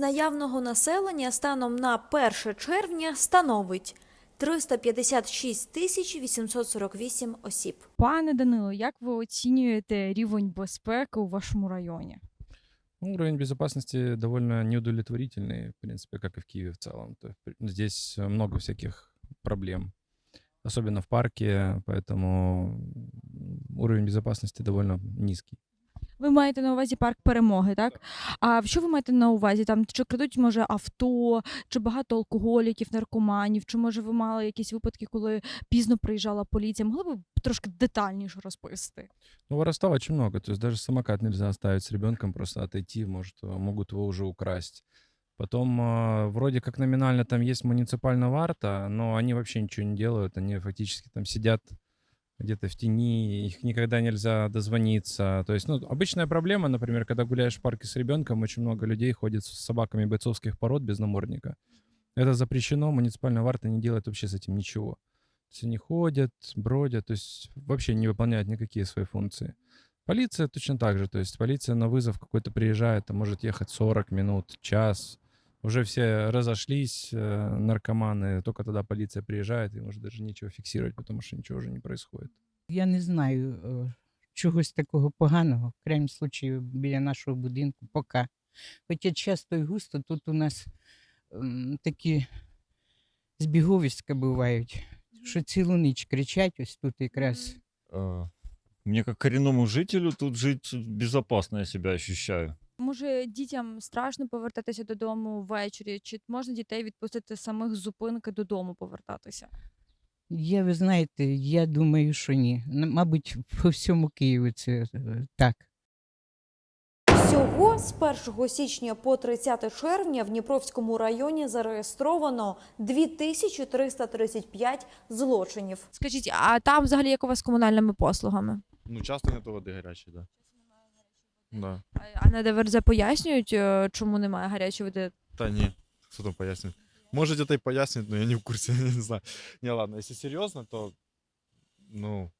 Кількість наявного населення станом на 1 червня становить 356 тисяч 848 осіб. Пане Данило, як ви оцінюєте рівень безпеки у вашому районі? Ну, уровень безопасности довольно неудовлетворительный, в принципе, как и в Киеве в целом. То есть при- здесь э, много всяких проблем, особенно в парке, поэтому м, уровень безопасности довольно низкий. Ви маєте на увазі парк перемоги, так? А що ви маєте на увазі? Там чи крадуть, може, авто, чи багато алкоголіків, наркоманів, чи може ви мали якісь випадки, коли пізно приїжджала поліція? Могли б трошки детальніше розповісти? Ну, воровства очень много. То есть даже самокат нельзя оставить с ребенком, просто отойти, может, могут его уже украсть. Потом, вроде как номинально там есть муниципальная варта, но они вообще ничего не делают. Они фактически там сидят где-то в тени, их никогда нельзя дозвониться. То есть, ну, обычная проблема, например, когда гуляешь в парке с ребенком, очень много людей ходит с собаками бойцовских пород без намордника. Это запрещено, муниципальная варта не делает вообще с этим ничего. То есть они ходят, бродят, то есть вообще не выполняют никакие свои функции. Полиция точно так же, то есть полиция на вызов какой-то приезжает, там может ехать 40 минут, час. Уже все разошлись, э, наркоманы, только тогда полиция приезжает, и может даже нечего фиксировать, потому что ничего уже не происходит. Я не знаю е, чогось такого поганого, в крайньому случаю, біля нашого будинку, поки. Хоча часто і густо тут у нас ем, такі збіговиська бувають, що цілу ніч кричать, ось тут якраз. Э, Мне как коренному жителю тут жить безопасно я себя ощущаю. Може, дітям страшно повертатися додому ввечері, чи можна дітей відпустити самих з зупинки додому повертатися? Я, ви знаєте, я думаю, що ні. Мабуть, по всьому Києву це е, так. Всього з 1 січня по 30 червня в Дніпровському районі зареєстровано 2335 злочинів. Скажіть, а там взагалі як у вас з комунальними послугами? Ну, часто нету води гарячої, да. Да. А- А на ДВРЗ пояснюють, е, чому немає гарячої води? Та ні. Що там пояснює? Может, где-то и пояснит, но я не в курсе, я не знаю. Не, ладно, если серьезно, то, ну,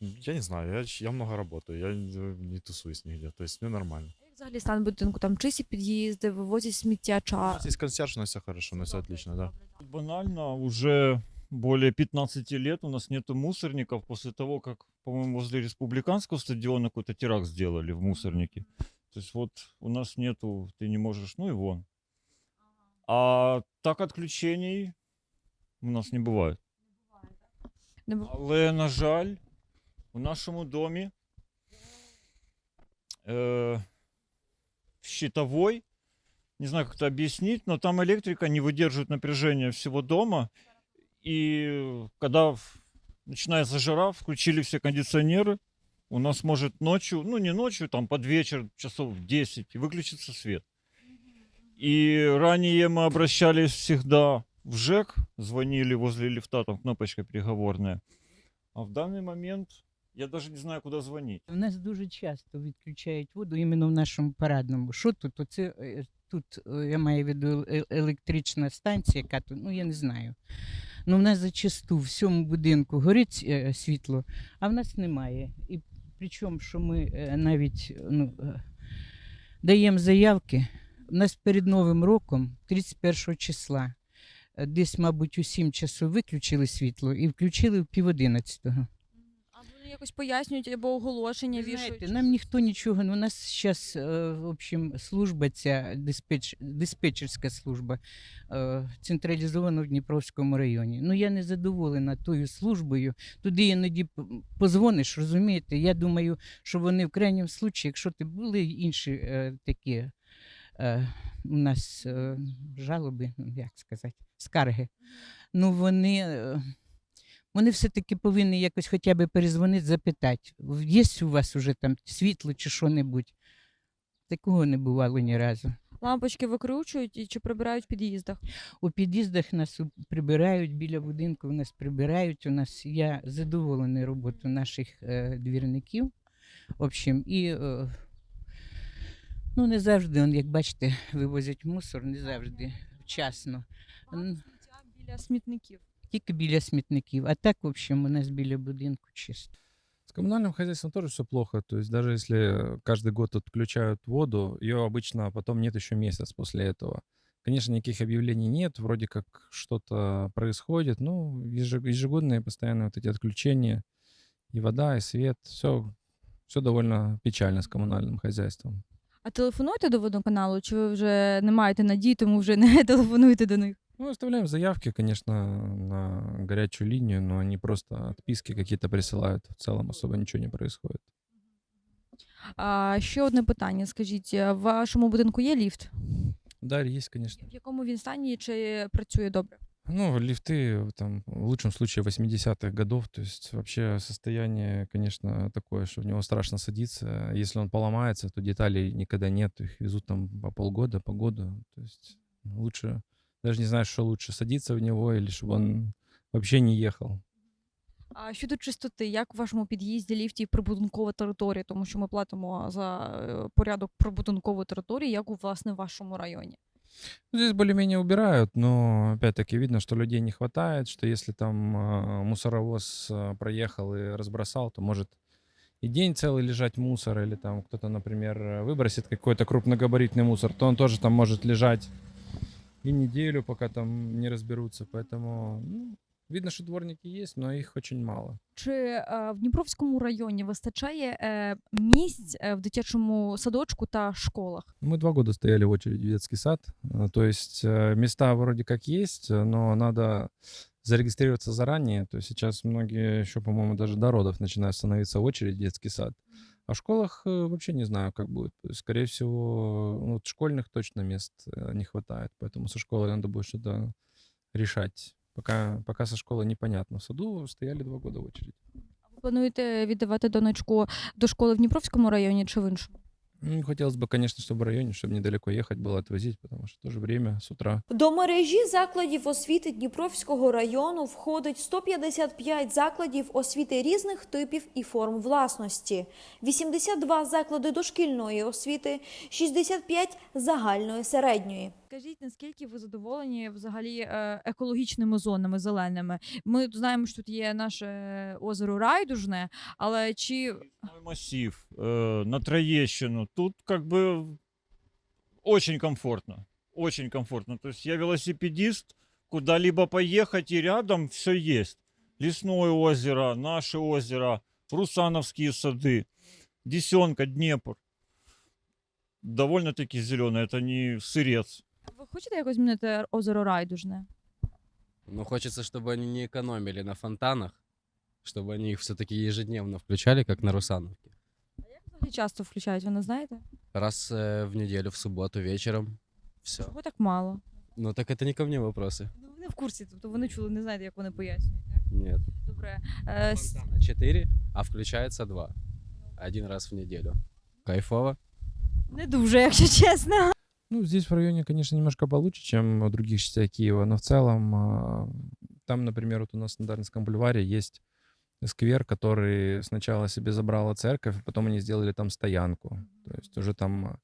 я не знаю, я, ч- я много работаю, я не, не тусуюсь нигде, то есть мне нормально. Як взагалі стан будинку? Там чисті під'їзди, вивозять сміття У час. нас есть консьерж, у нас все хорошо, у нас все отлично, да. Банально, уже более 15 лет у нас нету мусорников после того, как, по-моему, возле республиканского стадиона какой-то теракт сделали в мусорнике. То есть вот у нас нету, ты не можешь, ну и вон. А так отключений у нас не бывает. Але, на жаль, у нашому домі э, щитовой, не знаю, как это объяснить, но там электрика не выдерживает напряжения всего дома. И когда в- начинается жара, включили все кондиционеры, у нас может ночью, ну не ночью, там под вечер, часов в 10, и выключится свет. И ранее мы обращались всегда в ЖЭК, звонили возле лифта, там кнопочка переговорная. А в данный момент я даже не знаю, куда звонить. У нас дуже часто відключають воду іменно в нашому парадному. Що тут? Оце, е, тут, е, я маю в виду е- електрична станція, яка тут, ну я не знаю. Ну, в нас зачасту в всьому будинку горить е, світло, а в нас немає. І причому, що ми е, навіть ну, е, даємо заявки. У нас перед Новим роком, 31 числа, десь, мабуть, у 7 часу виключили світло і включили в пів одинадцятого. Якось пояснюють або оголошення вішають? Знаєте, нам ніхто нічого. У нас зараз, в общем, служба ця диспетч, диспетчерська служба е, централізована в Дніпровському районі. Ну я не задоволена тою службою. Туди іноді позвониш, розумієте? Я думаю, що вони в крайньому случаї, якщо ти були інші е, такі е, у нас е, жалоби, ну, як сказати, скарги. Ну вони. Вони все-таки повинні якось хоча б перезвонити, запитати, є у вас уже там світло чи що-небудь. Такого не бувало ні разу. Лампочки викручують і чи прибирають в під'їздах? У під'їздах нас прибирають, біля будинку нас прибирають. У нас я задоволений роботою наших е, двірників. В общем, і е, ну, не завжди, он, як бачите, вивозять мусор, не завжди вчасно. Біля смітників Тільки біля смітників. А так, в общем, у нас біля будинку чисто. С коммунальным хозяйством тоже все плохо. То есть даже если каждый год отключают воду, ее обычно потом нет еще месяц после этого. Конечно, никаких объявлений нет, вроде как что-то происходит. Ну, еже- ежегодные постоянные вот эти отключения. И вода, и свет. Все, все довольно печально с коммунальным хозяйством. А телефонуєте до водоканалу, чи ви вже не маєте надії, тому вже не телефонуєте до них? Ну, оставляем заявки, конечно, на горячую линию, но они просто отписки какие-то присылают. В целом особо ничего не происходит. А ще одне питання. Скажіть, в вашому будинку є ліфт? Да, есть, конечно. В якому він стані чи працює добре? Ну, лифты там в лучшем случае 80-х годов, то есть вообще состояние, конечно, такое, что в него страшно садиться. Если он поломается, то деталей никогда нет, их везут там по полгода, по году. То есть лучше, даже не знаю, что лучше, садиться в него или чтобы он вообще не ехал. А щодо чистоти, як в вашому під'їзді, ліфті і прибудинкова територія, тому що ми платимо за е, порядок прибудинкової території, як у власне в вашому районі? Ну, Здесь более-менее убирают, но опять-таки видно, что людей не хватает, что если там а, мусоровоз а, проехал и разбросал, то может и день целый лежать мусор, или там кто-то, например, выбросит какой-то крупногабаритный мусор, то он тоже там может лежать и неделю, пока там не разберутся. Поэтому ну, видно, что дворники есть, но их очень мало. Чи е, в Дніпровському районі вистачає е, місць е, в дитячому садочку та школах? Мы два года стояли в очереди в детский сад. А, То есть э, места вроде как есть, э, но надо зарегистрироваться заранее. То есть сейчас многие еще, по-моему, даже до родов начинают становиться в очередь в детский сад. А в школах э, вообще не знаю, как будет. То есть, скорее всего, ну, вот школьных точно мест э, не хватает. Поэтому со школой надо будет что-то решать. Пока, пока со школы непонятно. В саду стояли два года в очередь. Ви плануєте віддавати донечку до школи в Дніпровському районі чи в іншому? Ну, хотелось бы, конечно, чтобы в районе, чтобы недалеко ехать было отвозить, потому что тоже время с утра. До мережі закладів освіти Дніпровського району входить 155 закладів освіти різних типів і форм власності, 82 заклади дошкільної освіти, 65 загальної середньої. Скажіть, наскільки ви задоволені взагалі е, екологічними зонами зеленими? Ми знаємо, що тут є наше озеро Райдужне, але чи Лесной массив э, на Троещину. Тут как бы очень комфортно. Очень комфортно. То есть я велосипедист, куда-либо поехать и рядом все есть. Лесное озеро, наше озеро, Русановские сады, Десенка, Днепр. Довольно-таки зеленый, это не сырец. ви хочете якось змінити озеро Райдужне? Ну, хочется, чтобы они не экономили на фонтанах, чтобы они их все-таки ежедневно включали, как на Русановке. Взагалі часто включають, ви не знаєте? Раз э, в неделю, в субботу вечером. Все. Чого так мало? Ну, так это не ко мне вопросы. Ну вони в курсі, тобто вони чули, не знаєте, як вони пояснюють. Так? Нет. Добре. Е, с- Фонтана 4, а включается 2. Один раз в неделю. Кайфово. не дуже, якщо чесно. Ну, здесь в районе, конечно, немножко получше, чем в других частях Киева, но в целом а, там, например, вот у нас на Дарницком бульваре есть сквер, который сначала себе забрала церковь, а потом они сделали там стоянку. То есть уже там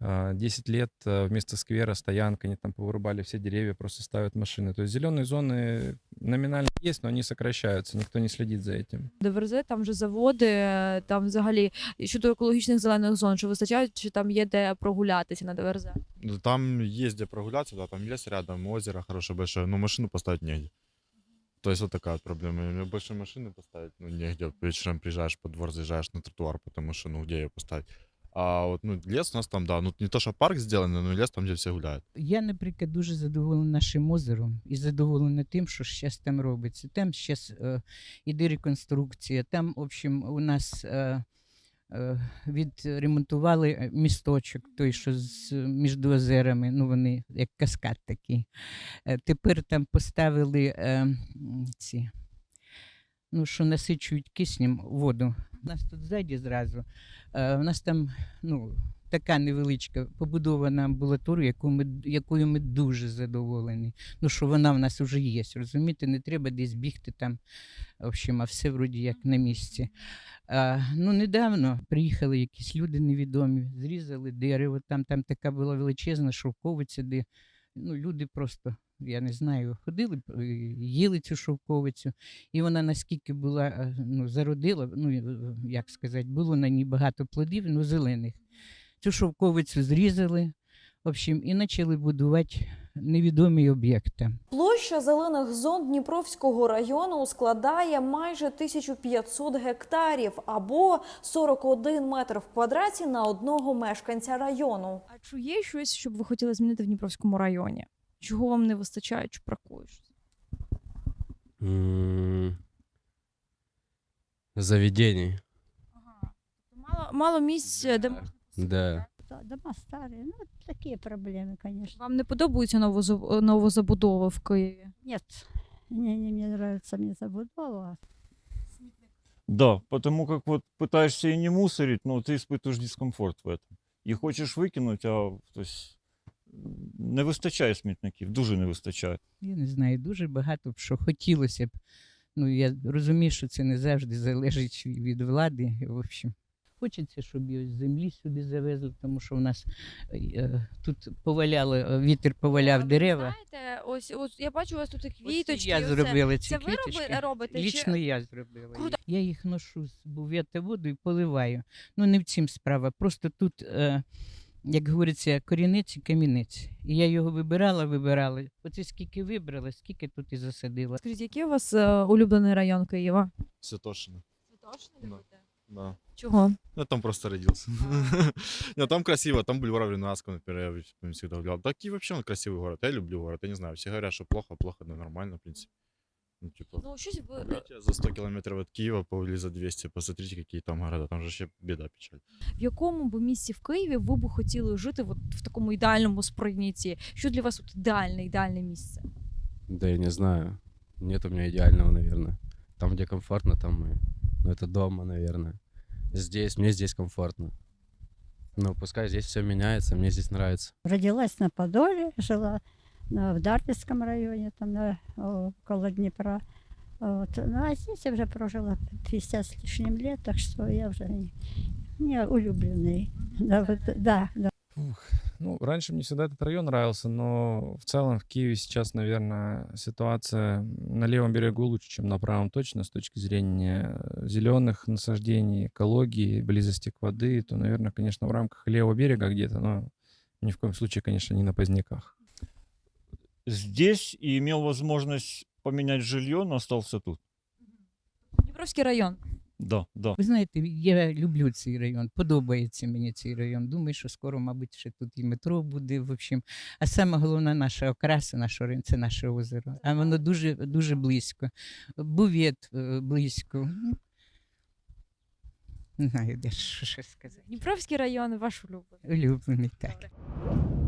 10 лет а, вместо сквера стоянка, они там повырубали все деревья, просто ставят машины. То есть зеленые зоны номинально есть, но они сокращаются, никто не следит за этим. ДВРЗ, там вже заводи, е, там взагалі щодо екологічних зелених зон, чи вистачають, чи там є де прогулятися на ДВРЗ? Ну, Там есть где прогуляться, да, там лес рядом, озеро хорошее большое, но машину поставить негде. То есть вот такая вот проблема. У меня больше машины поставить, ну, негде. Вечером приезжаешь по двор, заезжаешь на тротуар, потому что, ну, где ее поставить? А вот, ну, лес у нас там, да, ну, не то, что парк сделанный, но лес там, где все гуляют. Я, наприклад, дуже задоволена нашим озером і задоволена тим, що зараз там робиться. Там зараз е, іде реконструкція. Там, в общем, у нас е, е, відремонтували е, місточок, той, що з, між озерами, ну вони як каскад такий. Е, тепер там поставили е, ці, ну, що насичують киснем воду. У нас тут ззаді зразу. Е, у нас там, ну, така невеличка побудована амбулаторія, яку ми, якою ми дуже задоволені. Ну, що вона в нас вже є, розумієте, не треба десь бігти там. В общем, а все вроді як на місці. А, ну, недавно приїхали якісь люди невідомі, зрізали дерево, там, там така була величезна шовковиця, де ну, люди просто я не знаю, ходили, е, їли цю шовковицю, і вона наскільки була, е, ну, зародила, ну, е, як сказати, було на ній багато плодів, ну, зелених. Цю шовковицю зрізали, в общем, і почали будувати невідомі об'єкти. Площа зелених зон Дніпровського району складає майже 1500 гектарів або 41 метр в квадраті на одного мешканця району. А чи є щось, що б ви хотіли змінити в Дніпровському районі? Чого вам не вистачає, чи бракує? щось? М, Заведений. Мало, мало місць, де можна Да. Да, дома старые. Ну, вот такие проблемы, конечно. вам не подобаються новозаб- новозабудови в Києві? Нет, не, не мне нравится мне забудова. Да, потому как вот пытаешься и не мусорить, но ты испытываешь дискомфорт в этом. И хочешь выкинуть, а то есть м, не вистачає смітників, дуже не вистачає. Я не знаю, дуже багато б що хотілося б. Ну, я розумію, що це не завжди залежить від влади. В общем, хочеться, щоб і ось землі сюди завезли, тому що в нас е, тут поваляли, е, вітер поваляв дерева. Знаєте, ось, ось я бачу у вас тут і Ось квіточки. я зробила ці Це ви роби- квіточки. робите? чи- Лічно я зробила. Круто. їх. Я їх ношу з був'ята воду і поливаю. Ну, не в цім справа. Просто тут, е, як говориться, корінець і камінець. І я його вибирала, вибирала. Оце скільки вибрала, скільки тут і засадила. Скажіть, який у вас е, улюблений район Києва? Святошино. Да. Да. Чого? Ну, я там просто родился. Не, там красиво, там бульвар Ренасского, например, я всегда гулял. Так и вообще он красивый город. Я люблю город, я не знаю, все говорят, что плохо, плохо, да нормально, в принципе. Ну, типа, Ну, щось ви... Идите за 100 километров от Киева, повели за 200, посмотрите, какие там города, там же вообще беда, печаль. в якому б місці в Києві ви б хотіли жити от в такому ідеальному сприйнятті? Що для вас от ідеальне, ідеальне місце? Да я не знаю. Нет у меня идеального, наверное. Там, где комфортно, там и... Ну, это дома, наверное. Здесь, мне здесь комфортно. Но пускай здесь все меняется, мне здесь нравится. Родилась на Подоле, жила в Дарвинском районе, там на, около Днепра. Вот. Ну, а здесь я уже прожила 50 с лишним лет, так что я уже не, не улюбленный. Да, вот, да, да. Ну, раньше мне всегда этот район нравился, но в целом в Киеве сейчас, наверное, ситуация на левом берегу лучше, чем на правом точно с точки зрения зеленых насаждений, экологии, близости к воды, то, наверное, конечно, в рамках левого берега где-то, но ни в коем случае, конечно, не на поздняках. Здесь и имел возможность поменять жилье, но остался тут. Дніпровський район. Да, да. Ви знаєте, я люблю цей район, подобається мені цей район. Думаю, що скоро, мабуть, ще тут і метро буде. В общем. А саме головне наша окраса, наш район, це наше озеро. А воно дуже, дуже близько. Бувет е, близько. Ну, Не знаю, де що ще сказати. Дніпровський район, ваш улюблений. Улюблений так. Добре.